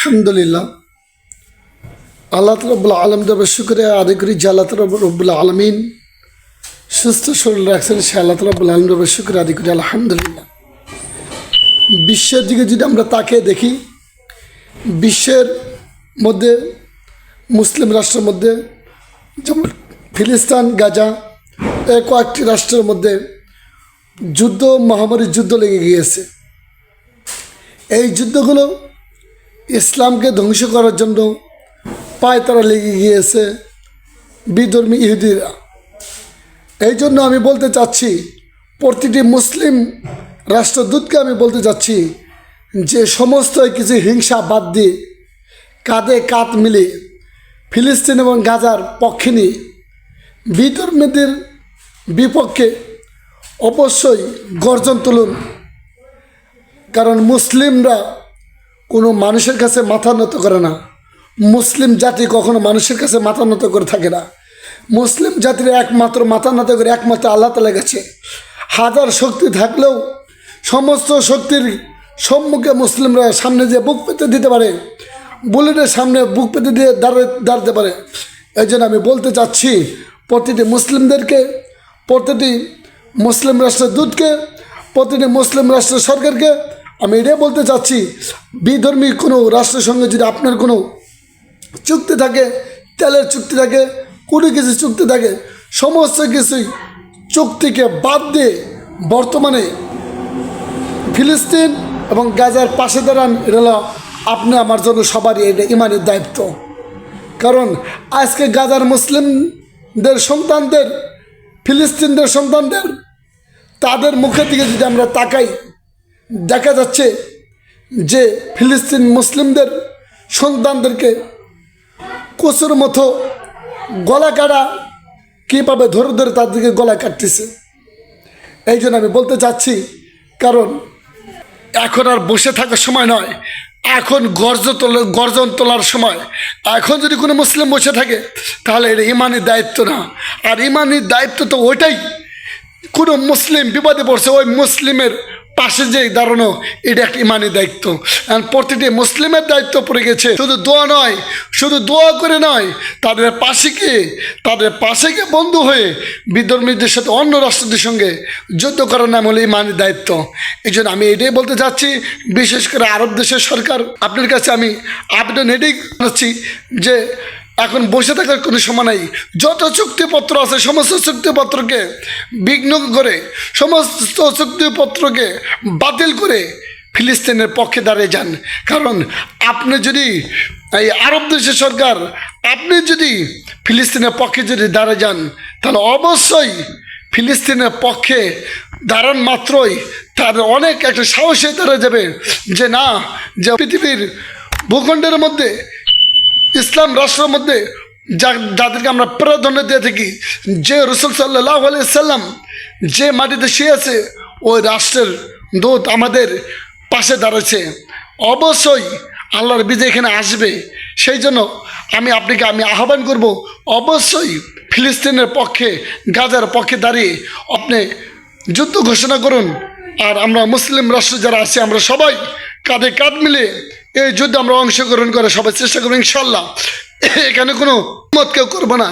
আলহামদুলিল্লাহ। আল্লাহ রব্বুল আলম দেব শুক্রে আদায় করি যে আল্লাহ রব্বুল আলমিন সুস্থ শরীর রাখছেন, সে আল্লাহ রব্বুল আলম দেব শুক্রে আদায় করি, আলহামদুলিল্লাহ। বিশ্বের দিকে যদি আমরা তাকে দেখি, বিশ্বের মধ্যে, মুসলিম রাষ্ট্রের মধ্যে, যেমন ফিলিস্তান, গাজা এই কয়েকটি রাষ্ট্রের মধ্যে যুদ্ধ মহামারীর যুদ্ধ লেগে গিয়েছে। এই যুদ্ধগুলো ইসলামকে ধ্বংস করার জন্য পায় তারা লেগে গিয়েছে বিধর্মী ইহুদিরা। এই জন্য আমি বলতে চাচ্ছি, প্রতিটি মুসলিম রাষ্ট্রদূতকে আমি বলতে চাচ্ছি যে সমস্ত কিছু হিংসা বাদ দিয়ে কাঁধে কাঁধ মিলে ফিলিস্তিন এবং গাজার পক্ষে নিয়ে বিধর্মীদের বিপক্ষে অবশ্যই গর্জন তুলুন। কারণ মুসলিমরা কোনো মানুষের কাছে মাথা নত করে না। মুসলিম জাতি কখনো মানুষের কাছে মাথা নত করে থাকে না। মুসলিম জাতির একমাত্র মাথা নত করে একমাত্র আল্লাহ তালা গেছে হাজার শক্তি থাকলেও সমস্ত শক্তির সম্মুখে মুসলিমরা সামনে যে বুক পেতে দিতে পারে। বুলেটের সামনে বুক পেতে দিয়ে দাঁড়াতে দাঁড়াতে পারে। এই জন্য আমি বলতে চাচ্ছি, প্রতিটি মুসলিমদেরকে, প্রতিটি মুসলিম রাষ্ট্রের দূতকে, প্রতিটি মুসলিম রাষ্ট্রের সরকারকে আমি এটাই বলতে চাচ্ছি, বিধর্মী কোনো রাষ্ট্রের সঙ্গে যদি আপনার কোনো চুক্তি থাকে, তেলের চুক্তি থাকে, কোনো কিছু চুক্তি থাকে, সমস্ত কিছুই চুক্তিকে বাদ দিয়ে বর্তমানে ফিলিস্তিন এবং গাজার পাশে দাঁড়ান, এটা আপনি আমার জন্য সবারই এটা ইমানের দায়িত্ব। কারণ আজকে গাজার মুসলিমদের সন্তানদের, ফিলিস্তিনদের সন্তানদের, তাদের মুখের দিকে যদি আমরা তাকাই দেখা যাচ্ছে যে ফিলিস্তিন মুসলিমদের সন্তানদেরকে কচুর মতো গলা কাটা কীভাবে ধরে ধরে তাদেরকে গলা কাটতেছে? এই জন্য আমি বলতে চাচ্ছি, কারণ এখন আর বসে থাকার সময় নয়, এখন গর্জ তোলা গর্জন তোলার সময়। এখন যদি কোনো মুসলিম বসে থাকে, তাহলে এটা ইমানের দায়িত্ব না। আর ইমানের দায়িত্ব তো ওইটাই, কোনো মুসলিম বিপদে পড়ছে, ওই মুসলিমের পাশে যে দাঁড়ানো, এটা একটা ইমানের দায়িত্ব। প্রতিটি মুসলিমের দায়িত্ব পড়ে গেছে। শুধু দোয়া নয়, শুধু দোয়া করে নয়, তাদের পাশে গিয়ে, তাদের পাশে গিয়ে বন্ধু হয়ে বিধর্মীদের সাথে অন্য রাষ্ট্রদের সঙ্গে যুদ্ধ করার নাম হলো ইমানের দায়িত্ব। এই জন্য আমি এটাই বলতে চাচ্ছি, বিশেষ করে আরব দেশের সরকার। আপনার কাছে আমি আবেদন এটাই জানাচ্ছি যে এখন বসে থাকার কোনো সময় নাই। যত চুক্তিপত্র আছে, সমস্ত চুক্তিপত্রকে বিঘ্ন করে, সমস্ত চুক্তিপত্রকে বাতিল করে ফিলিস্তিনের পক্ষে দাঁড়িয়ে যান। কারণ আপনি যদি এই আরব দেশের সরকার, আপনি যদি ফিলিস্তিনের পক্ষে যদি দাঁড়িয়ে যান, তাহলে অবশ্যই ফিলিস্তিনের পক্ষে দাঁড়ান মাত্রই। তার অনেক একটা সাহসে দাঁড়া যাবে যে না, যে পৃথিবীর ভূখণ্ডের মধ্যে ইসলাম রাষ্ট্রের মধ্যে যা যাদেরকে আমরা প্রাধান্য দিয়ে থাকি, যে রসুল সাল্লাহ সাল্লাম যে মাটিতে শুয়েছে ওই রাষ্ট্রের দূত আমাদের পাশে দাঁড়াচ্ছে অবশ্যই আল্লাহর বিজয় এখানে আসবে। সেই জন্য আমি আপনাকে আমি আহ্বান করব, অবশ্যই ফিলিস্তিনের পক্ষে, গাজার পক্ষে দাঁড়িয়ে আপনি যুদ্ধ ঘোষণা করুন। আর আমরা মুসলিম রাষ্ট্র যারা আছি, আমরা সবাই কাঁধে কাঁধ মিলে এই যুদ্ধে আমরা অংশগ্রহণ করে সবাই চেষ্টা করব, ইনশাল্লাহ। এখানে কোনো মত কেউ করব না।